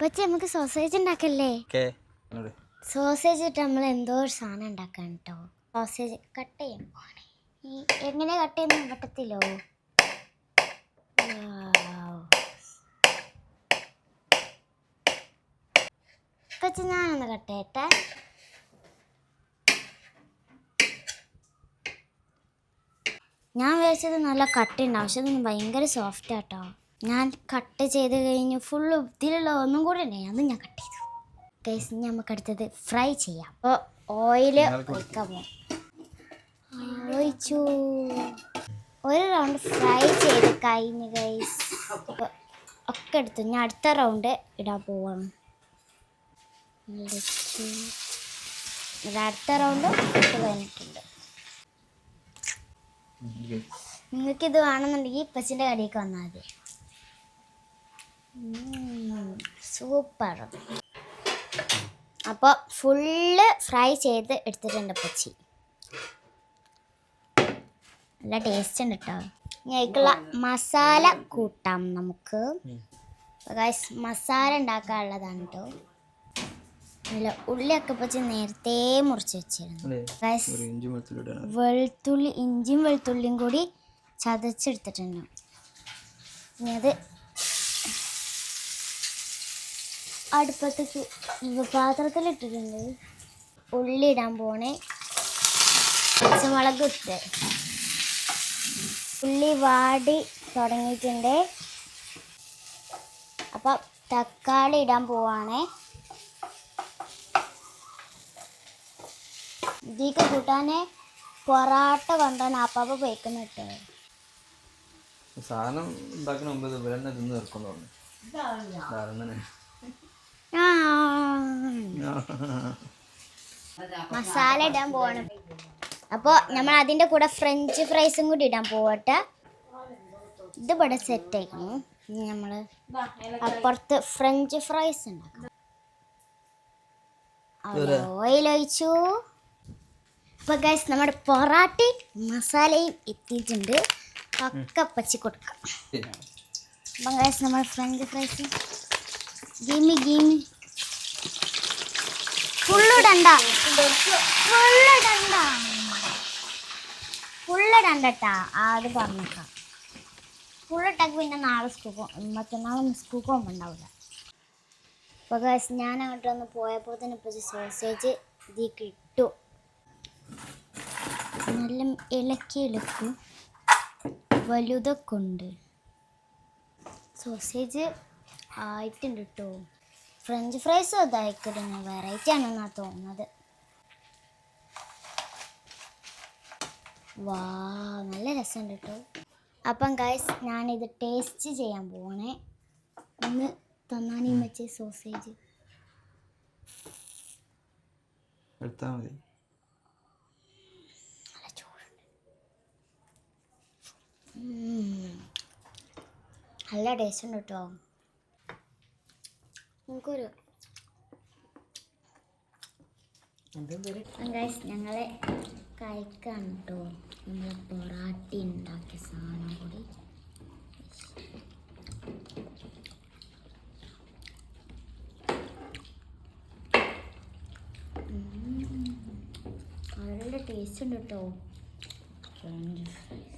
പറ്റി നമുക്ക് സോസേജ് ഉണ്ടാക്കല്ലേ? സോസേജ് ഇട്ട് നമ്മൾ എന്തോ ഒരു സാധനം ഉണ്ടാക്കാൻ കേട്ടോ സോസേജ് കട്ട് ചെയ്യാൻ പോവാണ്. ഈ എങ്ങനെ കട്ട് ചെയ്യുന്ന പറ്റത്തില്ലോ പച്ചി ഞാനൊന്ന് കട്ട് ചെയ്യട്ടെ. ഞാൻ വിചാരിച്ചത് നല്ല കട്ടുണ്ടാവും പക്ഷെ ഇതൊന്നും ഭയങ്കര സോഫ്റ്റ് ആട്ടോ ഞാൻ കട്ട് ചെയ്ത് കഴിഞ്ഞ് ഫുള്ള് ഇതിലുള്ള ഒന്നും കൂടെ അല്ലേ? അന്ന് ഞാൻ കട്ട് ചെയ്തു. ഗൈസ് ഇനി നമുക്ക് അടുത്തത് ഫ്രൈ ചെയ്യാം. അപ്പോൾ ഓയിൽ ഒഴിക്കാൻ പോകാം ഒഴിച്ചു ഒരു റൗണ്ട് ഫ്രൈ ചെയ്ത് കഴിഞ്ഞ് ഗൈസ് ഒക്കെ എടുത്തു. ഞാൻ അടുത്ത റൗണ്ട് ഇടാൻ പോവാണ്. അടുത്ത റൗണ്ട് ഇട്ട് കഴിഞ്ഞിട്ടുണ്ട് നിങ്ങൾക്കിത് ഇത് വേണമെന്നുണ്ടെങ്കിൽ ഇപ്പച്ചിന്റെ കടയിലേക്ക് വന്നാൽ മതി. സൂപ്പർ. അപ്പോൾ ഫുള്ള് ഫ്രൈ ചെയ്ത് എടുത്തിട്ടുണ്ട് പച്ചി നല്ല ടേസ്റ്റ് ഉണ്ട് കേട്ടോ ഞങ്ങൾക്കുള്ള മസാല കൂട്ടാം നമുക്ക്. മസാല ഉണ്ടാക്കാനുള്ളതാണ് കേട്ടോ നല്ല ഉള്ളിയൊക്കെ പച്ചി നേരത്തെ മുറിച്ച് വെച്ചിരുന്നു. വെളുത്തുള്ളി ഇഞ്ചിയും വെളുത്തുള്ളിയും കൂടി ചതച്ചെടുത്തിട്ടുണ്ട്. ഇനി അത് അടുപ്പത്തേക്ക് ഇവ പാത്രത്തിലിട്ടിട്ടുണ്ട്. ഉള്ളി ഇടാൻ പോണേ. പച്ചമുളക് ഇട്ട്. ഉള്ളി വാടി തുടങ്ങിയിട്ടുണ്ട്. അപ്പം തക്കാളി ഇടാൻ പോവാണേ. ഇതിക്ക് കൂട്ടാനെ പൊറാട്ട കൊണ്ടാണ് അപ്പാപ്പ പോയിക്കുന്നിട്ട് സാധനം ഉണ്ടാക്കുന്ന മുമ്പ് ഇവരെന്നെ തിന്ന് തീർക്കുന്നു മസാല ഇടാൻ പോവാണ്. അപ്പോൾ നമ്മൾ അതിന്റെ കൂടെ ഫ്രഞ്ച് ഫ്രൈസും കൂടി ഇടാൻ പോവട്ടെ. ഇത് ഇവിടെ സെറ്റ് ആയിരുന്നു ഇനി നമ്മൾ അപ്പുറത്ത് ഫ്രഞ്ച് ഫ്രൈസ് ഉണ്ടാക്കാം ഓയിൽ ഒഴിച്ചു. അപ്പൊ ഗൈസ് നമ്മുടെ പൊറാട്ടയും മസാലയും എത്തിയിട്ടുണ്ട്. ഒക്കെ പച്ചി കൊടുക്കാം. അപ്പം ഗൈസ് നമ്മൾ ഫ്രഞ്ച് ഫ്രൈസ് ഗിമി ഗിമി ഫുള്ളിടണ്ട ഫുള്ളിടണ്ട ഫുള്ളിടണ്ടട്ടാ അത് പറഞ്ഞേക്കാം. ഫുള്ളിട്ടാക്കി പിന്നെ നാളെ സ്കൂക്കോ മറ്റന്നാളും സ്കൂക്കോ ഉണ്ടാവില്ല. അപ്പോൾ ഗൈസ് ഞാൻ അങ്ങോട്ട് വന്ന് പോയപ്പോൾ തന്നെ ഇപ്പോൾ സോസേജ് ഇതിലേക്ക് ഇട്ടു നല്ല ഇളക്കി ഇളക്കും വലുതൊക്കെ ഉണ്ട്. സോസേജ് ആയിട്ടുണ്ട് കേട്ടോ ഫ്രഞ്ച് ഫ്രൈസ് അതായിക്കിടുന്ന വെറൈറ്റി ആണെന്നാണ് തോന്നുന്നത്. വാ നല്ല രസമുണ്ട് കേട്ടോ അപ്പം ഗൈസ് ഞാനിത് ടേസ്റ്റ് ചെയ്യാൻ പോവാണേ. ഒന്ന് തന്നാനീ വെച്ച് സോസേജ് എടുത്താൽ മതി. നല്ല ചൂടുണ്ട്. നല്ല ടേസ്റ്റ് ഉണ്ട് കേട്ടോ നമുക്കൊരു ഞങ്ങളെ കഴിക്കാൻ കേട്ടോ നമ്മൾ പൊറാട്ടി ഉണ്ടാക്കിയ സാധനം കൂടി. നല്ല ടേസ്റ്റ് ഉണ്ട് കേട്ടോ ഫ്രഞ്ച് ഫ്രൈസ്